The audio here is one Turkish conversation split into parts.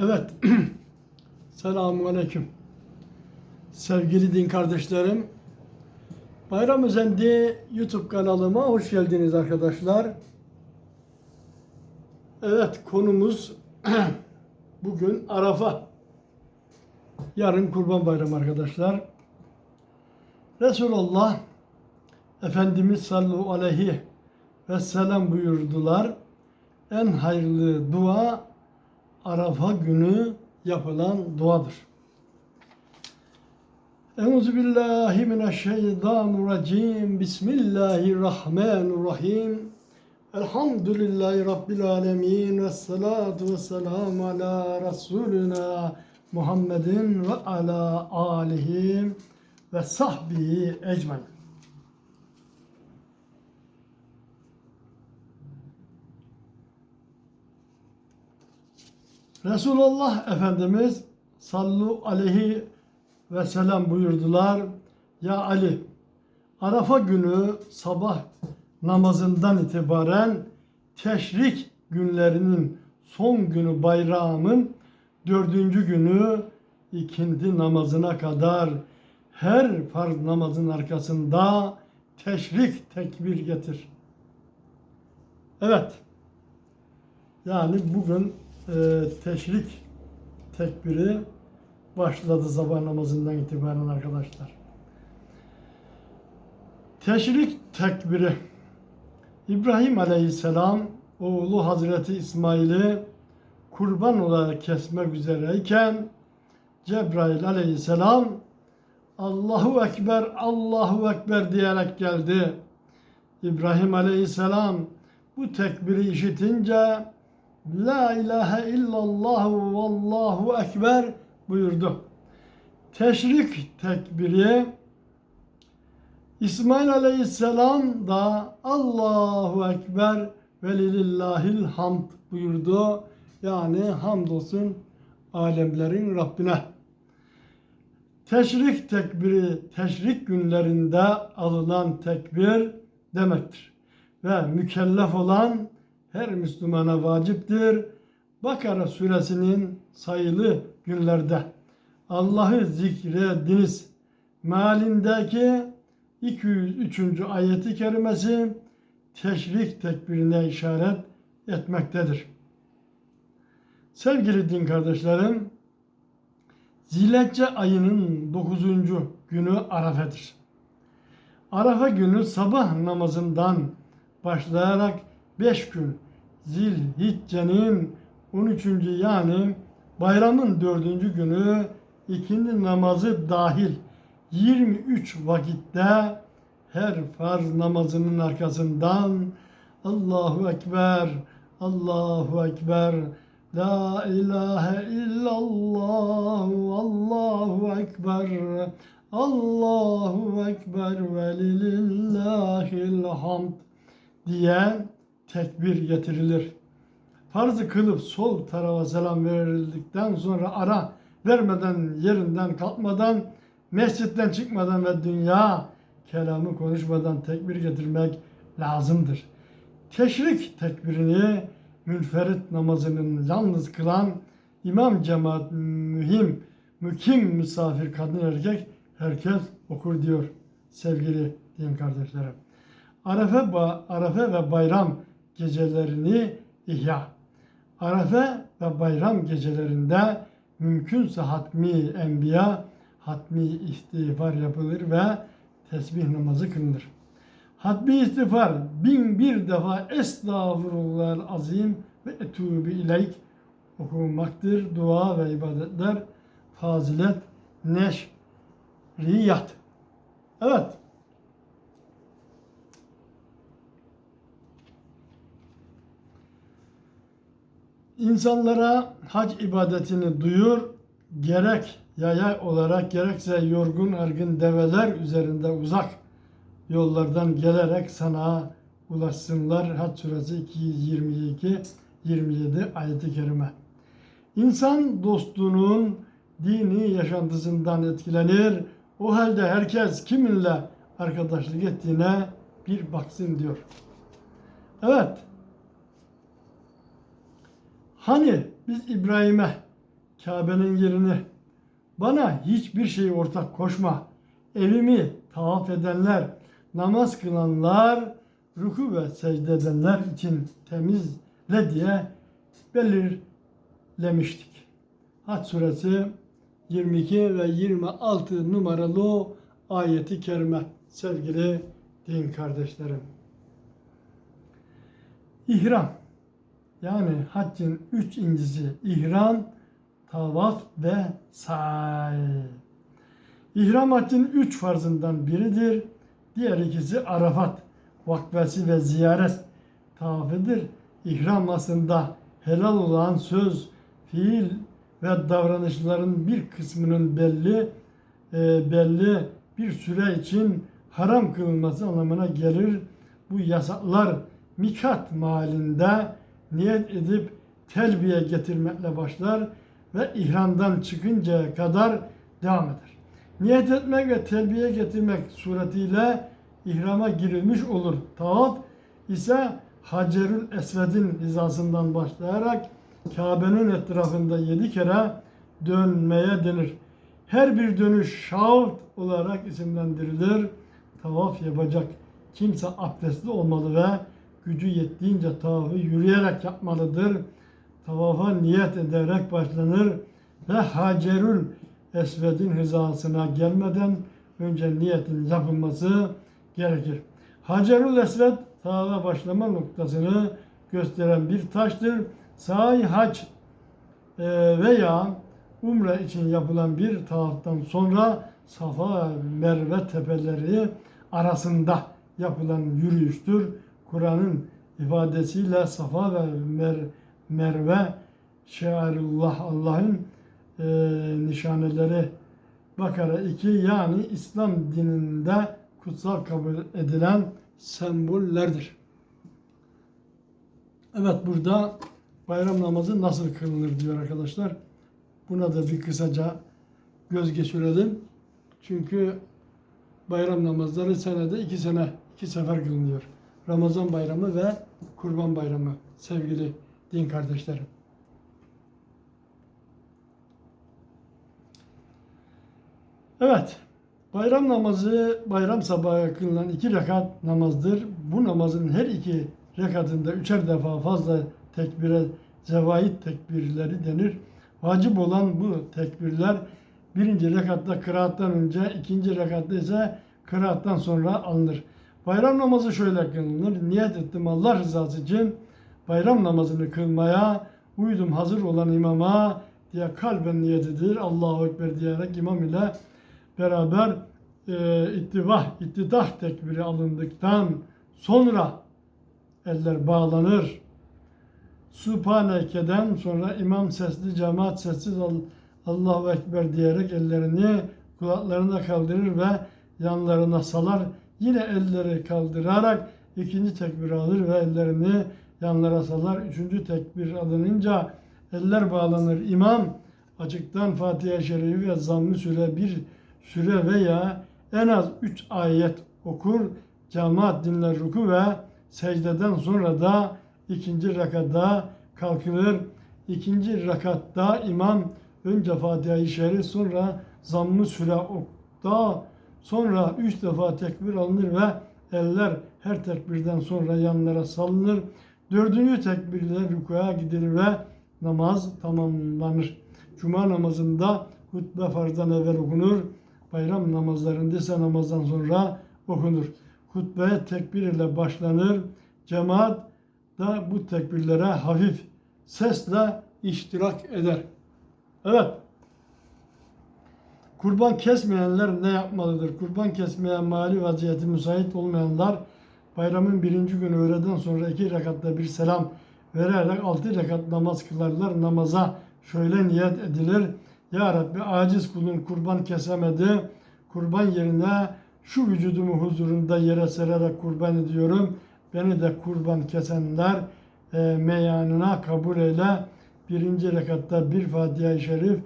Evet. Selamun Aleyküm. Sevgili din kardeşlerim. Bayram Özendi YouTube kanalıma hoş geldiniz arkadaşlar. Evet konumuz bugün Arafa. Yarın Kurban Bayramı arkadaşlar. Resulullah Efendimiz sallallahu aleyhi ve sellem buyurdular. En hayırlı dua Arafa günü yapılan duadır. Euzu billahi mineşşeytanirracim. Bismillahirrahmanirrahim. Elhamdülillahi rabbil alamin ve salatu ve selamu ala rasulina Muhammedin ve ala alihi ve sahbihi ecmaîn. Resulullah Efendimiz sallu aleyhi ve sellem buyurdular. Ya Ali, Arafa günü sabah namazından itibaren teşrik günlerinin son günü bayramın dördüncü günü ikindi namazına kadar her farz namazın arkasında teşrik tekbir getir. Evet. Yani bugün e, teşrik tekbiri başladı sabah namazından itibaren arkadaşlar. Teşrik tekbiri İbrahim Aleyhisselam oğlu Hazreti İsmail'i kurban olarak kesmek üzereyken Cebrail Aleyhisselam Allahu Ekber, Allahu Ekber diyerek geldi. İbrahim Aleyhisselam bu tekbiri işitince La ilahe illallah vallahu ekber buyurdu. Teşrik tekbiri İsmail aleyhisselam da Allahu ekber ve lillahil hamd buyurdu. Yani hamdolsun alemlerin Rabbine. Teşrik tekbiri teşrik günlerinde alınan tekbir demektir. Ve mükellef olan her Müslümana vaciptir. Bakara suresinin sayılı günlerde Allah'ı zikrediniz. Mealindeki 203. ayeti kerimesi teşrik tekbirine işaret etmektedir. Sevgili din kardeşlerim, Zilhicce ayının 9. günü Arafe'dir. Arafa günü sabah namazından başlayarak 5 gün Zilhicce'nin 13. yani bayramın 4. günü ikindi namazı dahil 23 vakitte her farz namazının arkasından Allahu Ekber, Allahu Ekber, La ilahe illallah, Allahu Ekber, Allahu Ekber ve lillahil hamd diye tekbir getirilir. Farzı kılıp sol tarafa selam verildikten sonra ara vermeden yerinden kalkmadan mescitten çıkmadan ve dünya kelamı konuşmadan tekbir getirmek lazımdır. Teşrik tekbirini münferit namazının yalnız kılan imam cemaat mühim, mükim misafir kadın erkek herkes okur diyor sevgili din kardeşlerim. Arefe, Arefe ve bayram gecelerini ihya. Arefe ve bayram gecelerinde mümkünse hatmi enbiya, hatmi istiğfar yapılır ve tesbih namazı kılınır. Hatmi istiğfar bin bir defa estağfurullah azim ve etûbü ileyk okumaktır. Dua ve ibadetler fazilet, neşriyat. Evet. İnsanlara hac ibadetini duyur, gerek yaya olarak gerekse yorgun argın develer üzerinde uzak yollardan gelerek sana ulaşsınlar. Hac suresi 222 27 ayeti kerime. İnsan dostluğunun dini yaşantısından etkilenir. O halde herkes kiminle arkadaşlık ettiğine bir baksın diyor. Evet. Hani biz İbrahim'e Kabe'nin yerini. Bana hiçbir şeyi ortak koşma. Evimi tavaf edenler, namaz kılanlar, ruku ve secde edenler için temizle diye belirlemiştik. Haç suresi 22 ve 26 numaralı ayeti kerime sevgili din kardeşlerim. İhram yani haccın üç incisi ihram, tavaf ve say. İhram haccın üç farzından biridir. Diğer ikisi Arafat vakfesi ve ziyaret tavafıdır. İhram aslında helal olan söz, fiil ve davranışların bir kısmının belli e, belli bir süre için haram kılınması anlamına gelir. Bu yasaklar mikat mahallinde niyet edip telbiye getirmekle başlar ve ihramdan çıkıncaya kadar devam eder. Niyet etmek ve telbiye getirmek suretiyle ihrama girilmiş olur. Tavaf ise Hacerül Esved'in hizasından başlayarak Kabe'nin etrafında yedi kere dönmeye denir. Her bir dönüş şavt olarak isimlendirilir. Tavaf yapacak kimse abdestli olmalı ve gücü yettiğince tavafı yürüyerek yapmalıdır. Tavafa niyet ederek başlanır ve Hacerül Esved'in hizasına gelmeden önce niyetin yapılması gerekir. Hacerül Esved tavafa başlama noktasını gösteren bir taştır. Sahi hac e, veya umre için yapılan bir tavaftan sonra Safa ve Merve tepeleri arasında yapılan yürüyüştür. Kur'an'ın ifadesiyle Safa ve Mer Merve şearullah Allah'ın e, nişaneleri Bakara 2 yani İslam dininde kutsal kabul edilen sembollerdir. Evet burada bayram namazı nasıl kılınır diyor arkadaşlar. Buna da bir kısaca göz geçirelim. Çünkü bayram namazları senede iki sene, iki sefer kılınıyor. Ramazan bayramı ve kurban bayramı sevgili din kardeşlerim. Evet, bayram namazı bayram sabahı kılınan iki rekat namazdır. Bu namazın her iki rekatında üçer defa fazla tekbire zevait tekbirleri denir. Vacip olan bu tekbirler birinci rekatta kıraattan önce, ikinci rekatta ise kıraattan sonra alınır. Bayram namazı şöyle kılınır. Niyet ettim Allah rızası için bayram namazını kılmaya uydum hazır olan imama diye kalben niyet edilir. Allahu Ekber diyerek imam ile beraber e, ittibah, ittidah tekbiri alındıktan sonra eller bağlanır. Subhaneke'den sonra imam sesli, cemaat sessiz Allahu Ekber diyerek ellerini kulaklarına kaldırır ve yanlarına salar. Yine elleri kaldırarak ikinci tekbir alır ve ellerini yanlara salar. Üçüncü tekbir alınınca eller bağlanır. İmam açıktan Fatiha-i Şerifi ve zamm-ı süre bir süre veya en az üç ayet okur. Cemaat dinler ruku ve secdeden sonra da ikinci rakatta kalkılır. İkinci rakatta imam önce Fatiha-i Şerif sonra zamm-ı süre okta sonra üç defa tekbir alınır ve eller her tekbirden sonra yanlara salınır. Dördüncü tekbirle rükuya gidilir ve namaz tamamlanır. Cuma namazında hutbe farzdan evvel okunur. Bayram namazlarında ise namazdan sonra okunur. Hutbeye tekbir ile başlanır. Cemaat da bu tekbirlere hafif sesle iştirak eder. Evet. Kurban kesmeyenler ne yapmalıdır? Kurban kesmeye mali vaziyeti müsait olmayanlar bayramın birinci günü öğleden sonra iki rekatta bir selam vererek altı rekat namaz kılarlar. Namaza şöyle niyet edilir. Ya Rabbi aciz kulun kurban kesemedi. Kurban yerine şu vücudumu huzurunda yere sererek kurban ediyorum. Beni de kurban kesenler e, meyanına kabul eyle. Birinci rekatta bir Fatiha-i Şerif,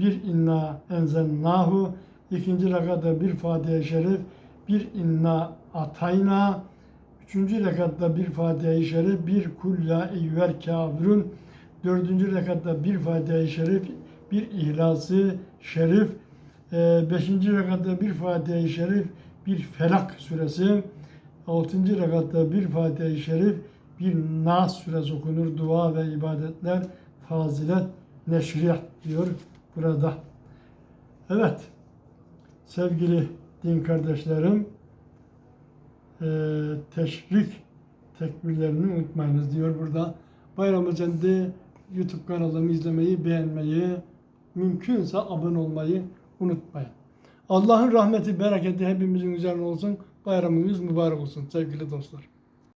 bir inna enzennahu, ikinci rekatta bir Fatiha-i Şerif, bir inna atayna, üçüncü rekatta bir Fatiha-i Şerif, bir kul ya eyyüvel kafirun, dördüncü rekatta bir Fatiha-i Şerif, bir İhlas-ı Şerif, e, beşinci rekatta bir Fatiha-i Şerif, bir Felak suresi, altıncı rekatta bir Fatiha-i Şerif, bir Nas suresi okunur. Dua ve ibadetler, fazilet, neşriyat diyor burada. Evet, sevgili din kardeşlerim, e, teşrik tekbirlerini unutmayınız diyor burada. Bayram Efendi YouTube kanalımı izlemeyi, beğenmeyi, mümkünse abone olmayı unutmayın. Allah'ın rahmeti, bereketi hepimizin üzerine olsun. Bayramınız mübarek olsun sevgili dostlar.